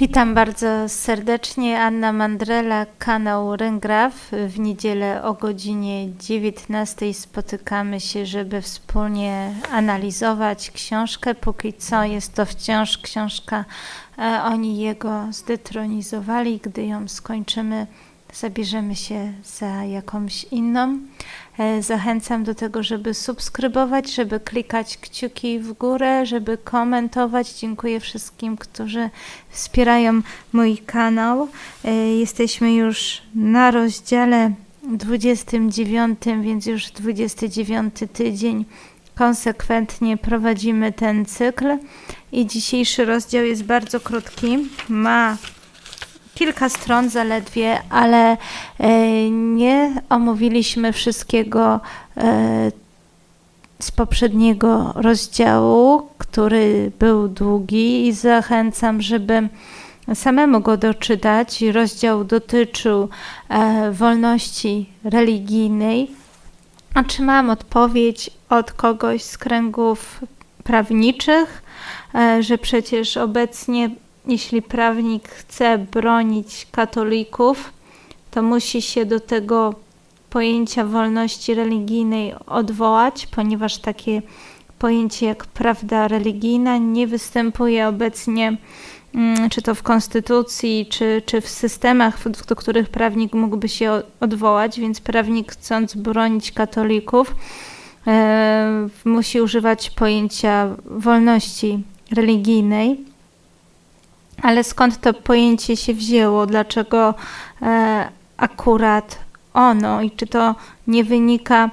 Witam bardzo serdecznie. Anna Mandrela, kanał Ryngraf. W niedzielę o godzinie 19 spotykamy się, żeby wspólnie analizować książkę. Póki co jest to wciąż książka e, Oni jego zdetronizowali. Gdy ją skończymy, zabierzemy się za jakąś inną. E, Zachęcam do tego, żeby subskrybować, żeby klikać kciuki w górę, żeby komentować. Dziękuję wszystkim, którzy wspierają mój kanał. E, Jesteśmy już na rozdziale 29, więc już 29 tydzień konsekwentnie prowadzimy ten cykl. I dzisiejszy rozdział jest bardzo krótki. Ma kilka stron zaledwie, ale e, nie omówiliśmy wszystkiego e, z poprzedniego rozdziału, który był długi i zachęcam, żeby samemu go doczytać. Rozdział dotyczył e, wolności religijnej. Otrzymałam odpowiedź od kogoś z kręgów prawniczych, że przecież obecnie jeśli prawnik chce bronić katolików, to musi się do tego pojęcia wolności religijnej odwołać, ponieważ takie pojęcie jak prawda religijna nie występuje obecnie, mm, czy to w konstytucji, czy, czy w systemach, do których prawnik mógłby się odwołać, więc prawnik chcąc bronić katolików, e, musi używać pojęcia wolności religijnej. Ale skąd to pojęcie się wzięło? Dlaczego e, akurat ono? I czy to nie wynika e,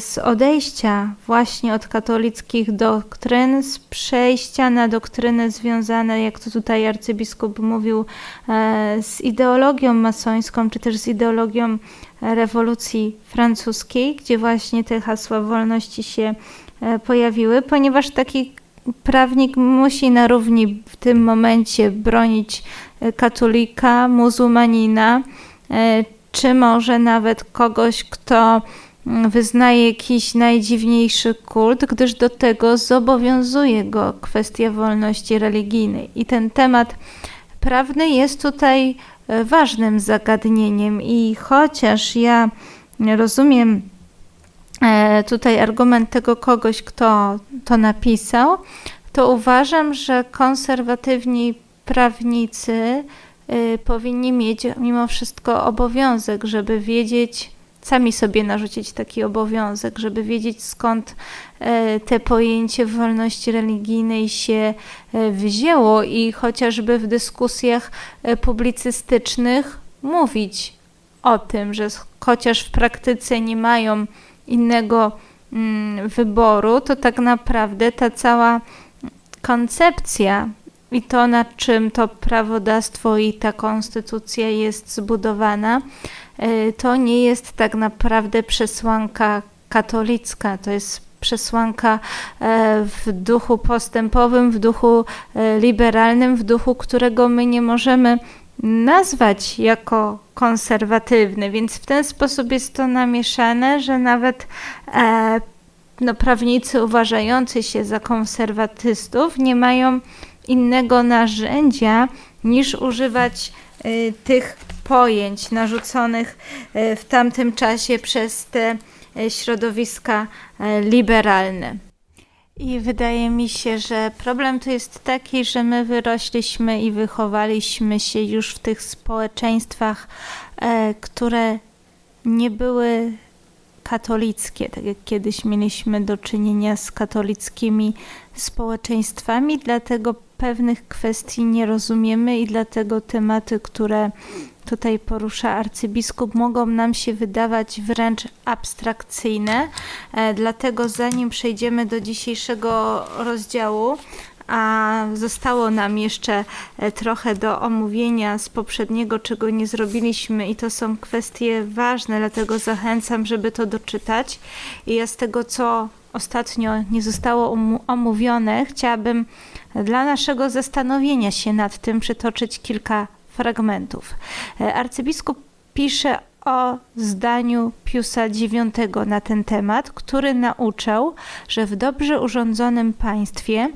z odejścia właśnie od katolickich doktryn, z przejścia na doktryny związane, jak to tutaj arcybiskup mówił, e, z ideologią masońską, czy też z ideologią rewolucji francuskiej, gdzie właśnie te hasła wolności się pojawiły, ponieważ taki prawnik musi na równi w tym momencie bronić e, katolika, muzułmanina, e, czy może nawet kogoś, kto mm, wyznaje jakiś najdziwniejszy kult, gdyż do tego zobowiązuje go kwestia wolności religijnej. I ten temat prawny jest tutaj e, ważnym zagadnieniem, i chociaż ja rozumiem, tutaj argument tego kogoś, kto to napisał, to uważam, że konserwatywni prawnicy y, powinni mieć mimo wszystko obowiązek, żeby wiedzieć, sami sobie narzucić taki obowiązek, żeby wiedzieć skąd e, te pojęcie wolności religijnej się e, wzięło i chociażby w dyskusjach e, publicystycznych mówić o tym, że ch- chociaż w praktyce nie mają innego mm, wyboru, to tak naprawdę ta cała koncepcja i to, na czym to prawodawstwo i ta konstytucja jest zbudowana, y, to nie jest tak naprawdę przesłanka katolicka, to jest przesłanka e, w duchu postępowym, w duchu e, liberalnym, w duchu, którego my nie możemy nazwać jako konserwatywny, więc w ten sposób jest to namieszane, że nawet e, no, prawnicy uważający się za konserwatystów nie mają innego narzędzia niż używać y, tych pojęć narzuconych y, w tamtym czasie przez te y, środowiska y, liberalne. I wydaje mi się, że problem tu jest taki, że my wyrośliśmy i wychowaliśmy się już w tych społeczeństwach, e, które nie były katolickie, tak jak kiedyś mieliśmy do czynienia z katolickimi społeczeństwami, dlatego pewnych kwestii nie rozumiemy i dlatego tematy, które tutaj porusza arcybiskup, mogą nam się wydawać wręcz abstrakcyjne. E, Dlatego zanim przejdziemy do dzisiejszego rozdziału, a zostało nam jeszcze e, trochę do omówienia z poprzedniego, czego nie zrobiliśmy, i to są kwestie ważne, dlatego zachęcam, żeby to doczytać. I ja z tego, co ostatnio nie zostało omówione, chciałabym dla naszego zastanowienia się nad tym przytoczyć kilka fragmentów. E, Arcybiskup pisze o zdaniu Piusa IX na ten temat, który nauczał, że w dobrze urządzonym państwie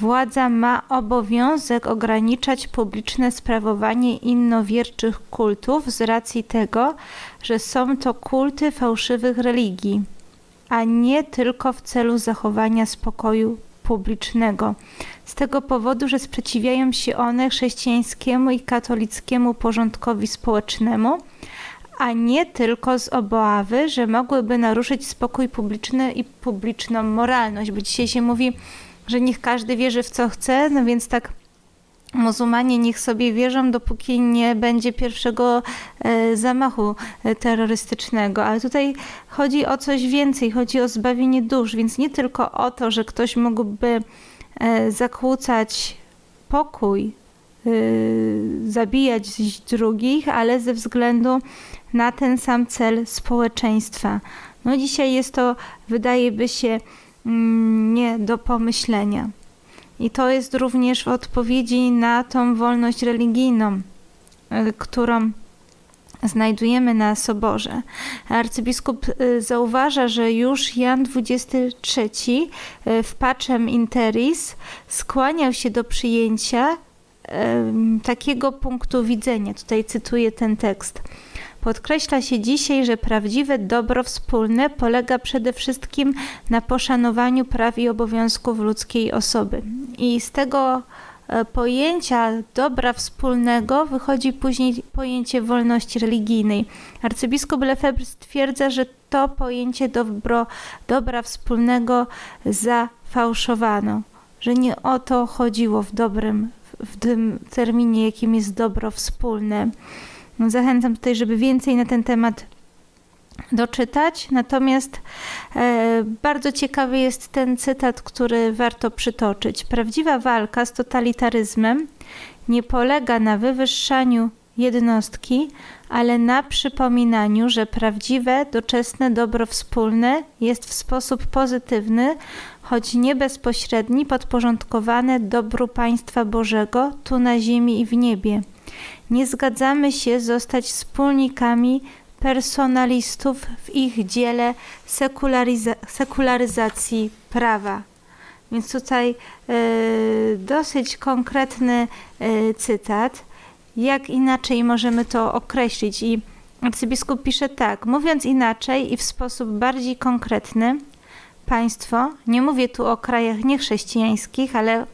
Władza ma obowiązek ograniczać publiczne sprawowanie innowierczych kultów z racji tego, że są to kulty fałszywych religii, a nie tylko w celu zachowania spokoju publicznego. Z tego powodu, że sprzeciwiają się one chrześcijańskiemu i katolickiemu porządkowi społecznemu, a nie tylko z obawy, że mogłyby naruszyć spokój publiczny i publiczną moralność, bo dzisiaj się mówi, że niech każdy wierzy w co chce, no więc tak muzułmanie niech sobie wierzą, dopóki nie będzie pierwszego e, zamachu e, terrorystycznego. Ale tutaj chodzi o coś więcej, chodzi o zbawienie dusz, więc nie tylko o to, że ktoś mógłby zakłócać pokój, e, zabijać drugich, ale ze względu na ten sam cel społeczeństwa. No dzisiaj jest to, wydaje by się, mm, nie do pomyślenia. I to jest również w odpowiedzi na tą wolność religijną, y, którą znajdujemy na Soborze. Arcybiskup y, zauważa, że już Jan XXIII y, w Pacem Interis skłaniał się do przyjęcia takiego punktu widzenia. Tutaj cytuję ten tekst. Podkreśla się dzisiaj, że prawdziwe dobro wspólne polega przede wszystkim na poszanowaniu praw i obowiązków ludzkiej osoby. I z tego pojęcia dobra wspólnego wychodzi później pojęcie wolności religijnej. Arcybiskup Lefebvre stwierdza, że to pojęcie dobro, dobra wspólnego zafałszowano, że nie o to chodziło w dobrym, w tym terminie, jakim jest dobro wspólne. No, Zachęcam tutaj, żeby więcej na ten temat doczytać. Natomiast e, bardzo ciekawy jest ten cytat, który warto przytoczyć. Prawdziwa walka z totalitaryzmem nie polega na wywyższaniu jednostki, ale na przypominaniu, że prawdziwe, doczesne dobro wspólne jest w sposób pozytywny, choć nie bezpośredni, podporządkowane dobru państwa Bożego tu na ziemi i w niebie. Nie zgadzamy się zostać wspólnikami personalistów w ich dziele sekularyza- sekularyzacji prawa. Więc tutaj e, dosyć konkretny e, cytat. Jak inaczej możemy to określić? I arcybiskup pisze tak: mówiąc inaczej i w sposób bardziej konkretny, państwo, nie mówię tu o krajach niechrześcijańskich, ale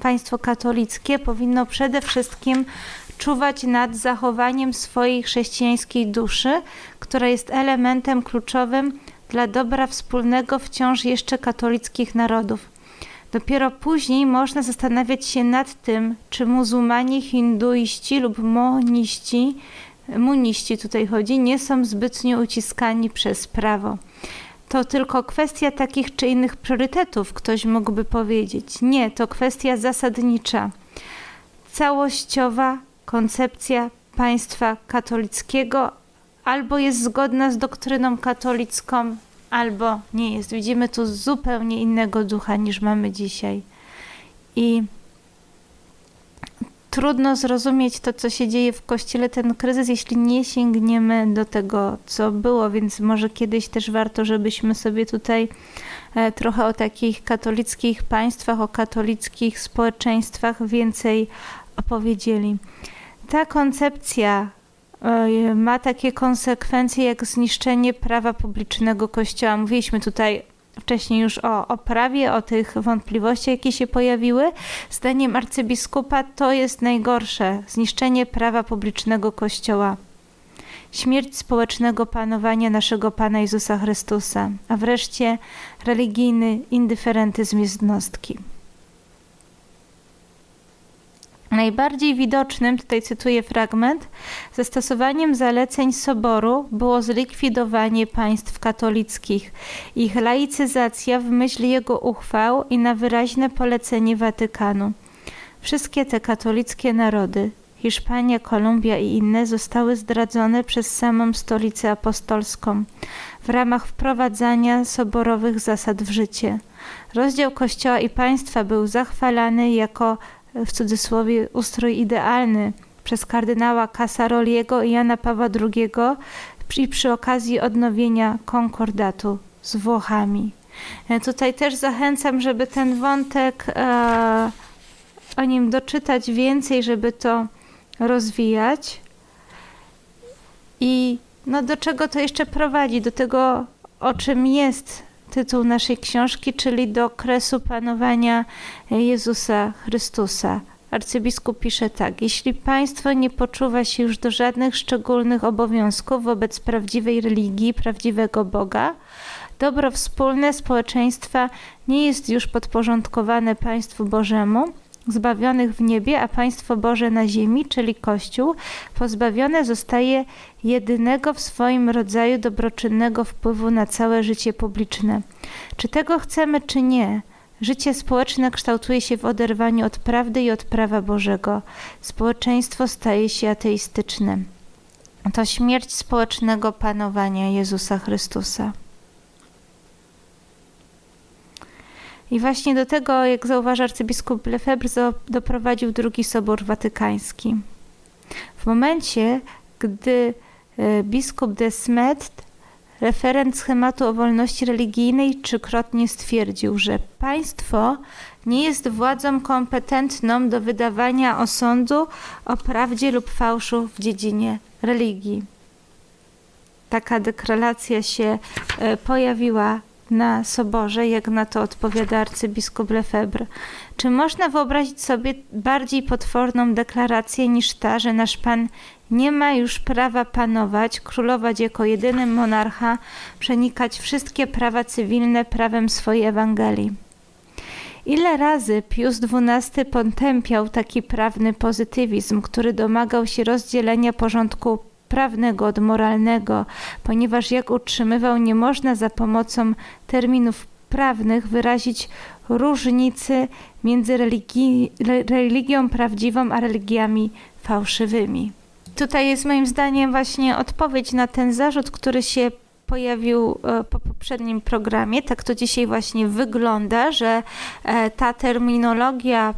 państwo katolickie powinno przede wszystkim czuwać nad zachowaniem swojej chrześcijańskiej duszy, która jest elementem kluczowym dla dobra wspólnego wciąż jeszcze katolickich narodów. Dopiero później można zastanawiać się nad tym, czy muzułmanie, hinduiści lub moniści, muniści tutaj chodzi, nie są zbytnio uciskani przez prawo. To tylko kwestia takich czy innych priorytetów, ktoś mógłby powiedzieć. Nie, to kwestia zasadnicza. Całościowa koncepcja państwa katolickiego albo jest zgodna z doktryną katolicką, albo nie jest. Widzimy tu zupełnie innego ducha niż mamy dzisiaj. I trudno zrozumieć to, co się dzieje w kościele, ten kryzys, jeśli nie sięgniemy do tego, co było, więc może kiedyś też warto, żebyśmy sobie tutaj e, trochę o takich katolickich państwach, o katolickich społeczeństwach więcej opowiedzieli. Ta koncepcja e, ma takie konsekwencje jak zniszczenie prawa publicznego Kościoła. Mówiliśmy tutaj wcześniej już o, o prawie, o tych wątpliwościach, jakie się pojawiły. Zdaniem arcybiskupa to jest najgorsze zniszczenie prawa publicznego Kościoła. Śmierć społecznego panowania naszego Pana Jezusa Chrystusa, a wreszcie religijny indyferentyzm jednostki. Najbardziej widocznym, tutaj cytuję fragment, zastosowaniem zaleceń Soboru było zlikwidowanie państw katolickich, ich laicyzacja w myśl jego uchwał i na wyraźne polecenie Watykanu. Wszystkie te katolickie narody, Hiszpania, Kolumbia i inne, zostały zdradzone przez samą stolicę apostolską w ramach wprowadzania soborowych zasad w życie. Rozdział Kościoła i państwa był zachwalany jako w cudzysłowie ustrój idealny przez kardynała Casaroliego i Jana Pawła II i przy okazji odnowienia konkordatu z Włochami. E, Tutaj też zachęcam, żeby ten wątek e, o nim doczytać więcej, żeby to rozwijać. I no do czego to jeszcze prowadzi? Do tego, o czym jest tytuł naszej książki, czyli do okresu panowania Jezusa Chrystusa. Arcybiskup pisze tak: Jeśli państwo nie poczuwa się już do żadnych szczególnych obowiązków wobec prawdziwej religii, prawdziwego Boga, dobro wspólne społeczeństwa nie jest już podporządkowane państwu Bożemu, zbawionych w niebie, a państwo Boże na ziemi, czyli Kościół, pozbawione zostaje jedynego w swoim rodzaju dobroczynnego wpływu na całe życie publiczne. Czy tego chcemy, czy nie? Życie społeczne kształtuje się w oderwaniu od prawdy i od prawa Bożego. Społeczeństwo staje się ateistyczne. To śmierć społecznego panowania Jezusa Chrystusa. I właśnie do tego, jak zauważa arcybiskup Lefebvre, doprowadził drugi Sobór Watykański. W momencie, gdy e, biskup de Smet, referent schematu o wolności religijnej, trzykrotnie stwierdził, że państwo nie jest władzą kompetentną do wydawania osądu o prawdzie lub fałszu w dziedzinie religii. Taka deklaracja się e, pojawiła na soborze, jak na to odpowiada arcybiskup Lefebvre. Czy można wyobrazić sobie bardziej potworną deklarację niż ta, że nasz Pan nie ma już prawa panować, królować jako jedyny monarcha, przenikać wszystkie prawa cywilne prawem swojej Ewangelii? Ile razy Pius XII potępiał taki prawny pozytywizm, który domagał się rozdzielenia porządku prawnego od moralnego, ponieważ jak utrzymywał, nie można za pomocą terminów prawnych wyrazić różnicy między religią prawdziwą a religiami fałszywymi. Tutaj jest moim zdaniem właśnie odpowiedź na ten zarzut, który się pojawił e, po poprzednim programie. Tak to dzisiaj właśnie wygląda, że e, ta terminologia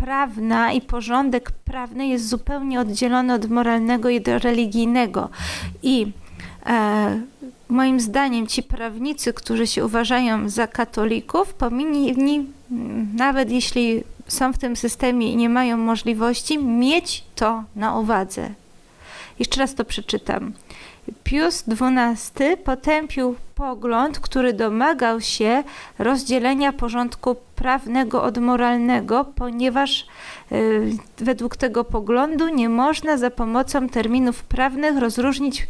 prawna i porządek prawny jest zupełnie oddzielony od moralnego i religijnego. I e, moim zdaniem ci prawnicy, którzy się uważają za katolików, powinni, nawet jeśli są w tym systemie i nie mają możliwości, mieć to na uwadze. Jeszcze raz to przeczytam. Pius XII potępił pogląd, który domagał się rozdzielenia porządku prawnego od moralnego, ponieważ y, według tego poglądu nie można za pomocą terminów prawnych rozróżnić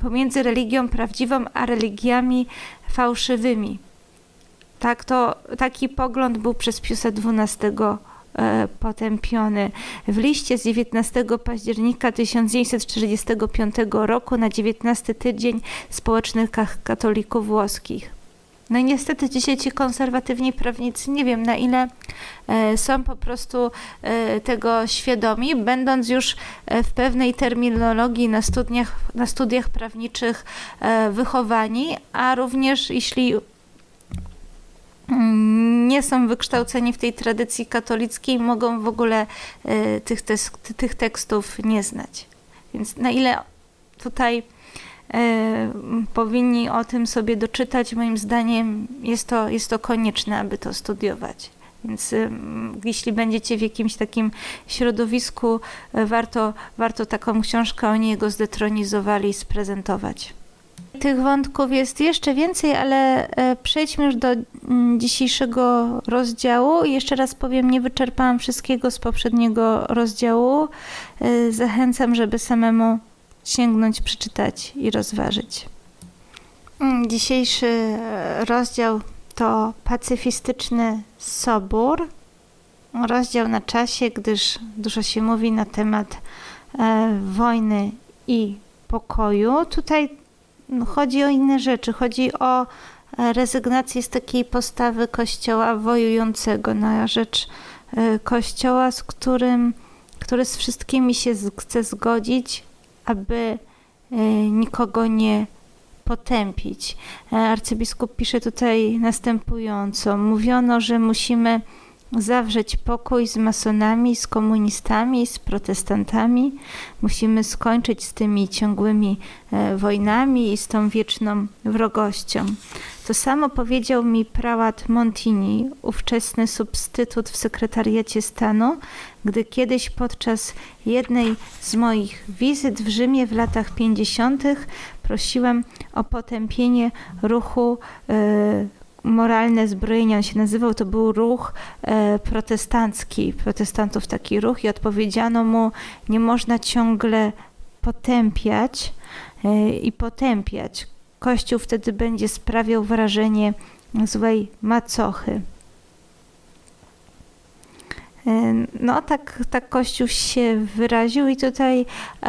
pomiędzy religią prawdziwą a religiami fałszywymi. Tak to, taki pogląd był przez Piusa XII E, potępiony. W liście z 19 października 1945 roku na 19 tydzień społecznych katolików włoskich. No i niestety dzisiaj ci konserwatywni prawnicy, nie wiem na ile e, są po prostu e, tego świadomi, będąc już w pewnej terminologii na studiach, na studiach prawniczych wychowani, a również jeśli nie są wykształceni w tej tradycji katolickiej, mogą w ogóle tych, tych tekstów nie znać. Więc na ile tutaj powinni o tym sobie doczytać, moim zdaniem jest to, jest to konieczne, aby to studiować. Więc y, jeśli będziecie w jakimś takim środowisku, warto, warto taką książkę o niego zdetronizowali sprezentować. Tych wątków jest jeszcze więcej, ale e, przejdźmy już do mm, dzisiejszego rozdziału. Jeszcze raz powiem, nie wyczerpałam wszystkiego z poprzedniego rozdziału. E, zachęcam, żeby samemu sięgnąć, przeczytać i rozważyć. Mm, dzisiejszy e, rozdział to pacyfistyczny sobór. Rozdział na czasie, gdyż dużo się mówi na temat wojny i pokoju. Tutaj no, chodzi o inne rzeczy. Chodzi o e, rezygnację z takiej postawy kościoła wojującego na rzecz e, kościoła, z którym, który z wszystkimi się chce zgodzić, aby e, nikogo nie potępić. Arcybiskup pisze tutaj następująco: Mówiono, że musimy zawrzeć pokój z masonami, z komunistami, z protestantami. Musimy skończyć z tymi ciągłymi e, wojnami i z tą wieczną wrogością. To samo powiedział mi prałat Montini, ówczesny substytut w sekretariacie stanu, gdy kiedyś podczas jednej z moich wizyt w Rzymie w latach 50. prosiłem o potępienie ruchu e, moralne zbrojenia, on się nazywał, to był ruch e, protestancki, protestantów taki ruch i odpowiedziano mu, nie można ciągle potępiać e, i potępiać. Kościół wtedy będzie sprawiał wrażenie złej macochy. E, no, tak, tak Kościół się wyraził, i tutaj e,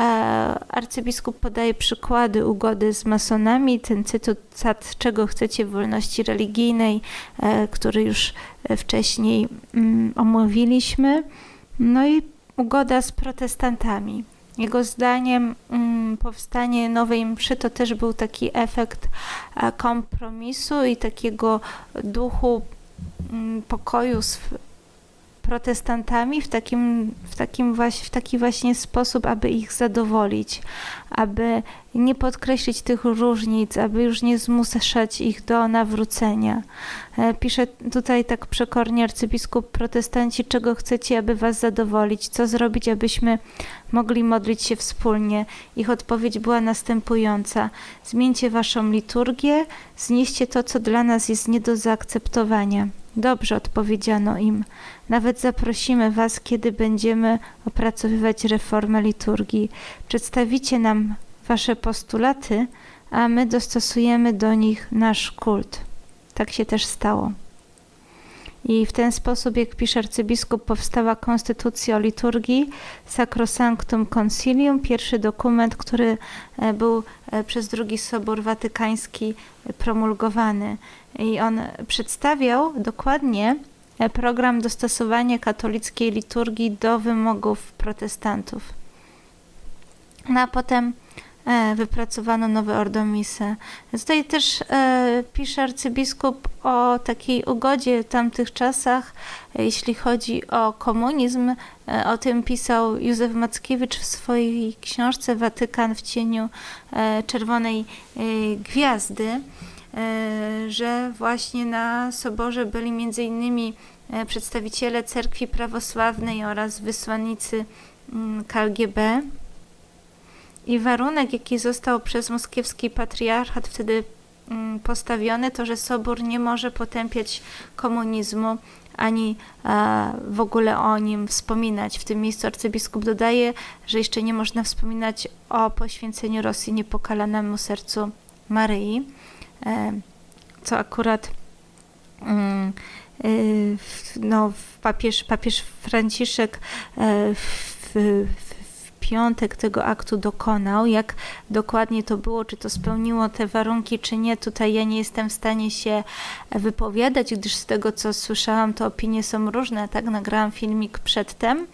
arcybiskup podaje przykłady ugody z masonami. Ten cytat, czego chcecie wolności religijnej, e, który już wcześniej mm, omówiliśmy. No i ugoda z protestantami. Jego zdaniem mm, powstanie nowej mszy to też był taki efekt kompromisu i takiego duchu mm, pokoju protestantami w takim, w, takim właśnie, w taki właśnie sposób, aby ich zadowolić, aby nie podkreślić tych różnic, aby już nie zmuszać ich do nawrócenia. E, pisze tutaj tak przekornie arcybiskup protestanci, czego chcecie, aby was zadowolić, co zrobić, abyśmy mogli modlić się wspólnie. Ich odpowiedź była następująca: Zmieńcie waszą liturgię, znieście to, co dla nas jest nie do zaakceptowania. Dobrze, odpowiedziano im. Nawet zaprosimy Was, kiedy będziemy opracowywać reformę liturgii. Przedstawicie nam Wasze postulaty, a my dostosujemy do nich nasz kult. Tak się też stało. I w ten sposób, jak pisze arcybiskup, powstała konstytucja o liturgii Sacrosanctum Concilium, pierwszy dokument, który e, był e, przez drugi Sobór Watykański promulgowany. I on przedstawiał dokładnie e, program dostosowania katolickiej liturgii do wymogów protestantów. No a potem wypracowano nowe Ordo Misse. Tutaj też e, pisze arcybiskup o takiej ugodzie w tamtych czasach, e, jeśli chodzi o komunizm. O tym pisał Józef Mackiewicz w swojej książce Watykan w cieniu czerwonej gwiazdy, że właśnie na soborze byli między innymi przedstawiciele cerkwi prawosławnej oraz wysłannicy mm, KGB. I warunek, jaki został przez moskiewski patriarchat wtedy mm, postawiony, to że Sobór nie może potępiać komunizmu ani w ogóle o nim wspominać. W tym miejscu arcybiskup dodaje, że jeszcze nie można wspominać o poświęceniu Rosji niepokalanemu sercu Maryi, e, co akurat mm, y, no, papież, papież Franciszek e, w, w piątek tego aktu dokonał. Jak dokładnie to było, czy to spełniło te warunki, czy nie, tutaj ja nie jestem w stanie się wypowiadać, gdyż z tego, co słyszałam, to opinie są różne. Tak, nagrałam filmik przedtem.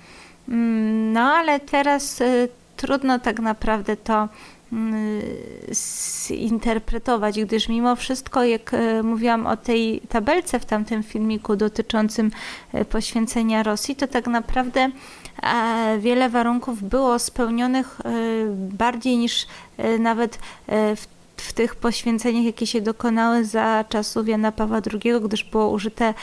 Mm, no ale teraz y, trudno tak naprawdę to zinterpretować, gdyż mimo wszystko, jak y, mówiłam o tej tabelce w tamtym filmiku dotyczącym y, poświęcenia Rosji, to tak naprawdę wiele warunków było spełnionych bardziej niż nawet w w tych poświęceniach, jakie się dokonały za czasów Jana Pawła II, gdyż było użyte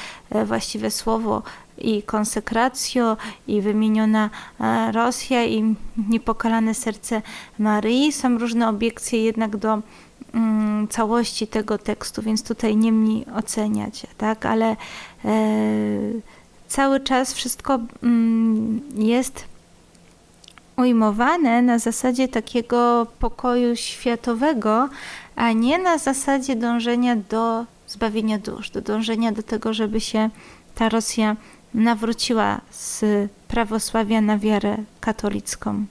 właściwe słowo i konsekracjo, i wymieniona Rosja, i niepokalane serce Maryi. Są różne obiekcje jednak do mm, całości tego tekstu, więc tutaj nie mniej oceniać, tak, ale e, cały czas wszystko mm, jest ujmowane na zasadzie takiego pokoju światowego, a nie na zasadzie dążenia do zbawienia dusz, do dążenia do tego, żeby się ta Rosja nawróciła z prawosławia na wiarę katolicką.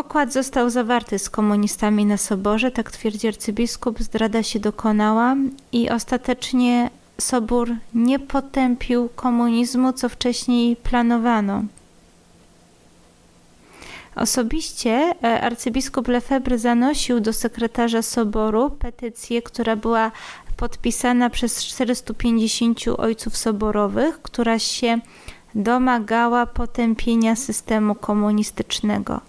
Układ został zawarty z komunistami na Soborze, tak twierdzi arcybiskup, zdrada się dokonała i ostatecznie Sobór nie potępił komunizmu, co wcześniej planowano. Osobiście e, arcybiskup Lefebvre zanosił do sekretarza Soboru petycję, która była podpisana przez 450 ojców soborowych, która się domagała potępienia systemu komunistycznego.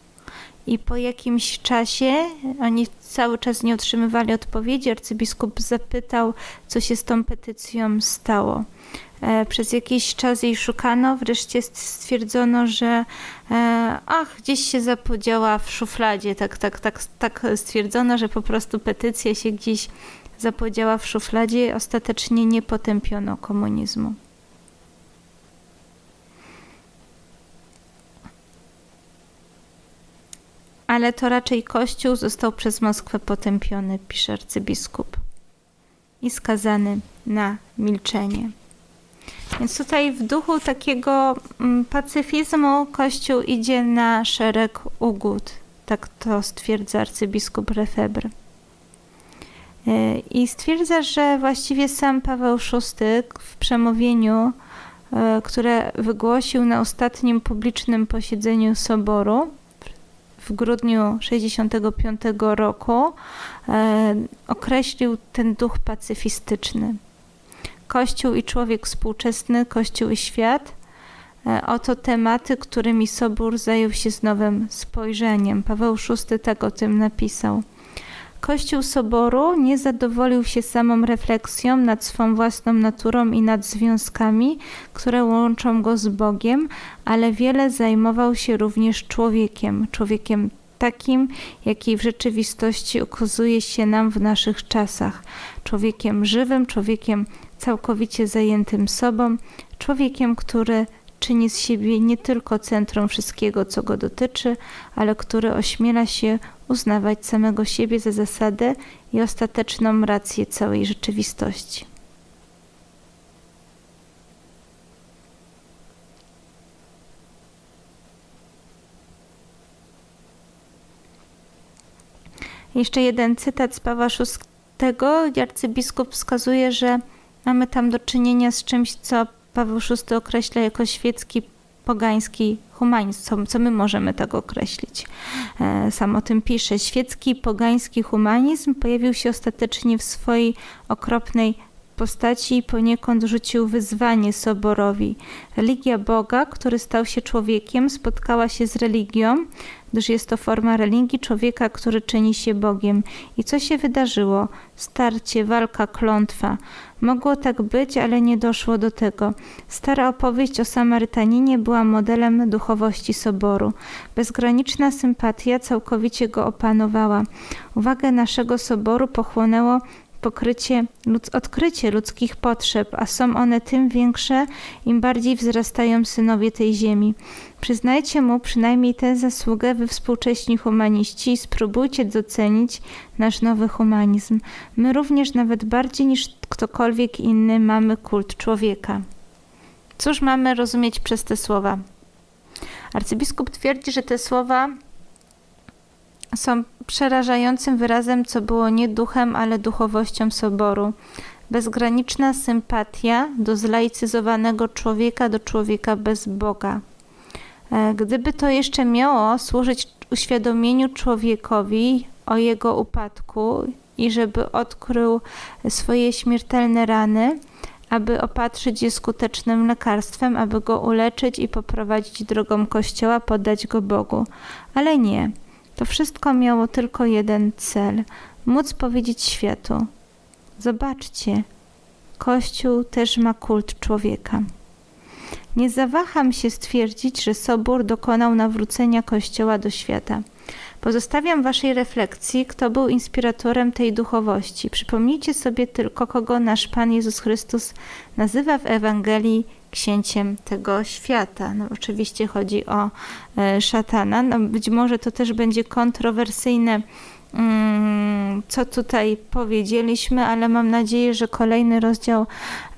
I po jakimś czasie, oni cały czas nie otrzymywali odpowiedzi, arcybiskup zapytał, co się z tą petycją stało. E, przez jakiś czas jej szukano, wreszcie stwierdzono, że e, ach, gdzieś się zapodziała w szufladzie. Tak, tak, tak, tak stwierdzono, że po prostu petycja się gdzieś zapodziała w szufladzie. Ostatecznie nie potępiono komunizmu. Ale to raczej Kościół został przez Moskwę potępiony, pisze arcybiskup, i skazany na milczenie. Więc tutaj w duchu takiego mm, pacyfizmu Kościół idzie na szereg ugód. Tak to stwierdza arcybiskup Refebr. E, I stwierdza, że właściwie sam Paweł VI w przemówieniu, e, które wygłosił na ostatnim publicznym posiedzeniu Soboru w grudniu 65 roku, e, określił ten duch pacyfistyczny. Kościół i człowiek współczesny, Kościół i świat. E, oto tematy, którymi Sobór zajął się z nowym spojrzeniem. Paweł VI tak o tym napisał. Kościół Soboru nie zadowolił się samą refleksją nad swą własną naturą i nad związkami, które łączą go z Bogiem, ale wiele zajmował się również człowiekiem, człowiekiem takim, jaki w rzeczywistości ukazuje się nam w naszych czasach. Człowiekiem żywym, człowiekiem całkowicie zajętym sobą, człowiekiem, który czyni z siebie nie tylko centrum wszystkiego, co go dotyczy, ale który ośmiela się uznawać samego siebie za zasadę i ostateczną rację całej rzeczywistości. Jeszcze jeden cytat z Pawła VI. Arcybiskup wskazuje, że mamy tam do czynienia z czymś, co Paweł VI określa jako świecki, pogański humanizm. Co, co my możemy tak określić? E, sam o tym pisze. Świecki, pogański humanizm pojawił się ostatecznie w swojej okropnej postaci poniekąd rzucił wyzwanie soborowi. Religia Boga, który stał się człowiekiem, spotkała się z religią, gdyż jest to forma religii człowieka, który czyni się Bogiem. I co się wydarzyło? Starcie, walka, klątwa. Mogło tak być, ale nie doszło do tego. Stara opowieść o Samarytaninie była modelem duchowości soboru. Bezgraniczna sympatia całkowicie go opanowała. Uwagę naszego soboru pochłonęło pokrycie, odkrycie ludzkich potrzeb, a są one tym większe, im bardziej wzrastają synowie tej ziemi. Przyznajcie mu przynajmniej tę zasługę wy współcześni humaniści i spróbujcie docenić nasz nowy humanizm. My również nawet bardziej niż ktokolwiek inny mamy kult człowieka. Cóż mamy rozumieć przez te słowa? Arcybiskup twierdzi, że te słowa są przerażającym wyrazem, co było nie duchem, ale duchowością soboru. Bezgraniczna sympatia do zlaicyzowanego człowieka, do człowieka bez Boga. E, gdyby to jeszcze miało służyć uświadomieniu człowiekowi o jego upadku i żeby odkrył swoje śmiertelne rany, aby opatrzyć je skutecznym lekarstwem, aby go uleczyć i poprowadzić drogą Kościoła, poddać go Bogu. Ale nie. To wszystko miało tylko jeden cel móc powiedzieć światu: Zobaczcie, Kościół też ma kult człowieka. Nie zawaham się stwierdzić, że Sobór dokonał nawrócenia Kościoła do świata. Pozostawiam waszej refleksji, kto był inspiratorem tej duchowości. Przypomnijcie sobie tylko, kogo nasz Pan Jezus Chrystus nazywa w Ewangelii księciem tego świata. No, oczywiście chodzi o e, szatana. No, być może to też będzie kontrowersyjne, mm, co tutaj powiedzieliśmy, ale mam nadzieję, że kolejny rozdział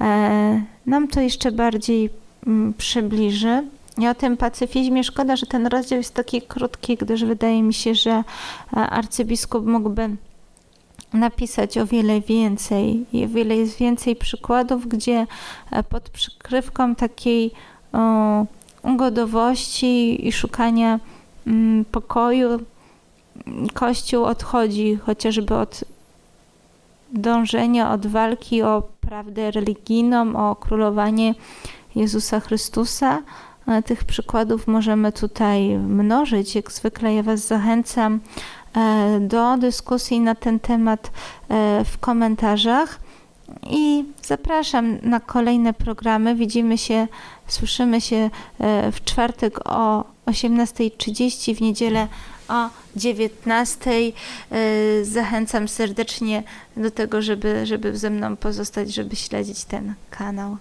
e, nam to jeszcze bardziej mm, przybliży. I o tym pacyfizmie szkoda, że ten rozdział jest taki krótki, gdyż wydaje mi się, że e, arcybiskup mógłby napisać o wiele więcej. I o wiele jest więcej przykładów, gdzie e, pod przykrywką takiej o, ugodowości i szukania mm, pokoju Kościół odchodzi chociażby od dążenia, od walki o prawdę religijną, o królowanie Jezusa Chrystusa, E, Tych przykładów możemy tutaj mnożyć. Jak zwykle ja Was zachęcam do dyskusji na ten temat e, w komentarzach i zapraszam na kolejne programy. Widzimy się, słyszymy się e, w czwartek o 18.30, w niedzielę o 19.00. E, Zachęcam serdecznie do tego, żeby, żeby ze mną pozostać, żeby śledzić ten kanał.